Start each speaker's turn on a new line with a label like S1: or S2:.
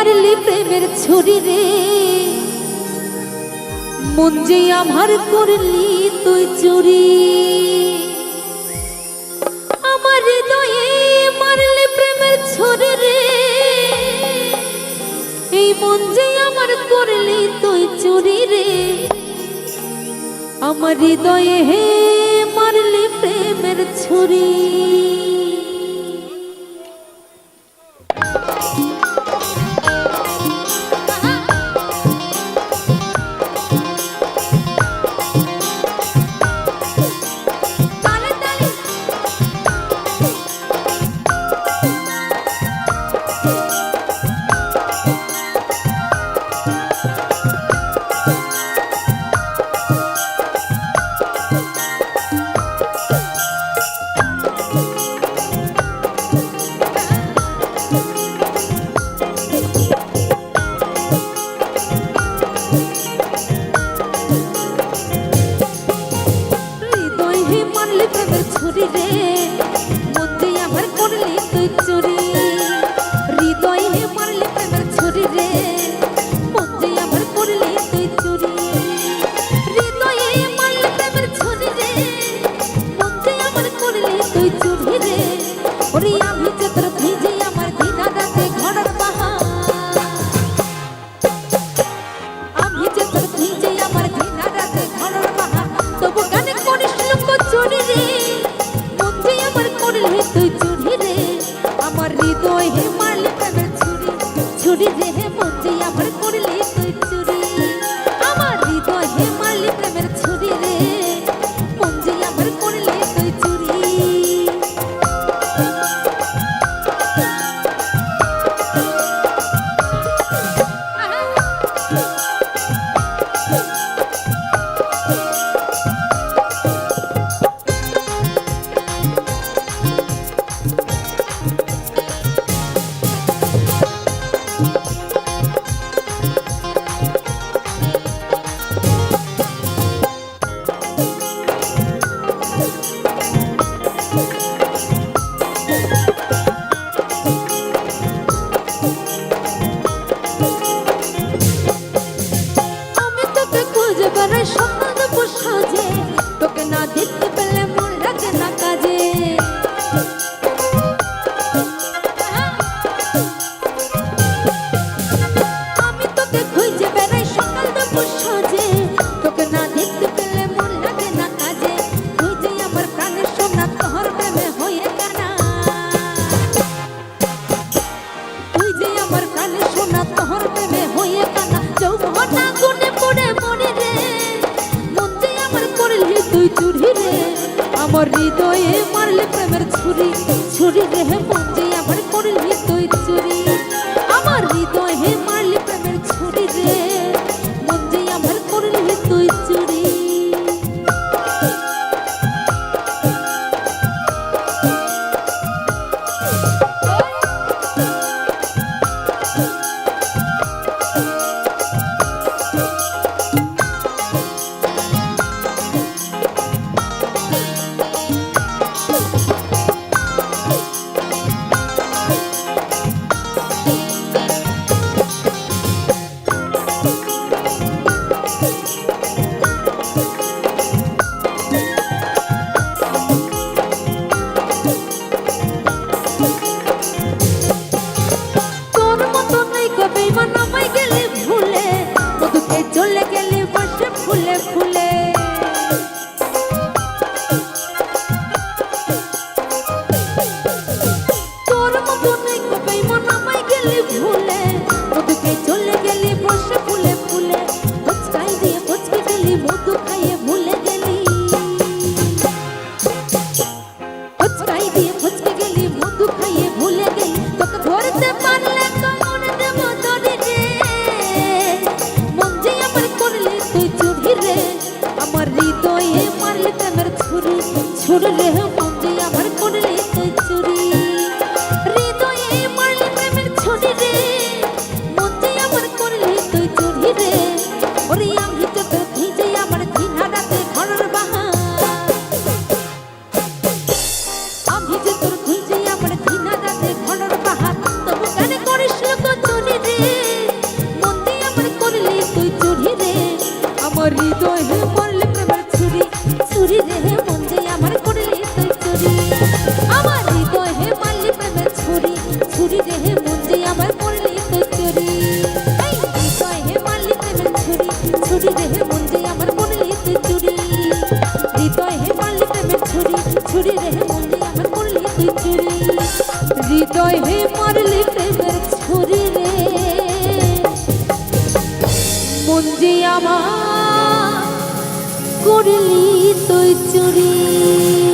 S1: মারলি প্রেমের ছুরি রে। মন যে আমার করলি তুই চুরি। আমার হৃদয়ে মারলি প্রেমের ছুরি রে। এই মন যে আমার করলি তুই চুরি রে। আমার হৃদয়ে হে মারলি প্রেমের ছুরি। तो हे मालिक छुरी छुरी जे हे मोतिया भर মারলে প্রেমের ছুরি ছুরি দেখে চলে গেলি, বসে ফুলে ফুলে। ফুচকাই দিয়ে ফুচকে গেলি মধু খাইয়ে ভুলে গেলি। ফুচকাই দিয়ে ফুচকে গেলি মধু খাইয়ে ভুলে গেলি। তোকে ধরতে পারলে আমার হৃদয় হে মারলি প্রেমের ছুরি ছুরি রে হে মন আমার করলি তুই চুরি। হৃদয় হে মারলি প্রেমের ছুরি রে। মন আমার করলি তুই চুরি।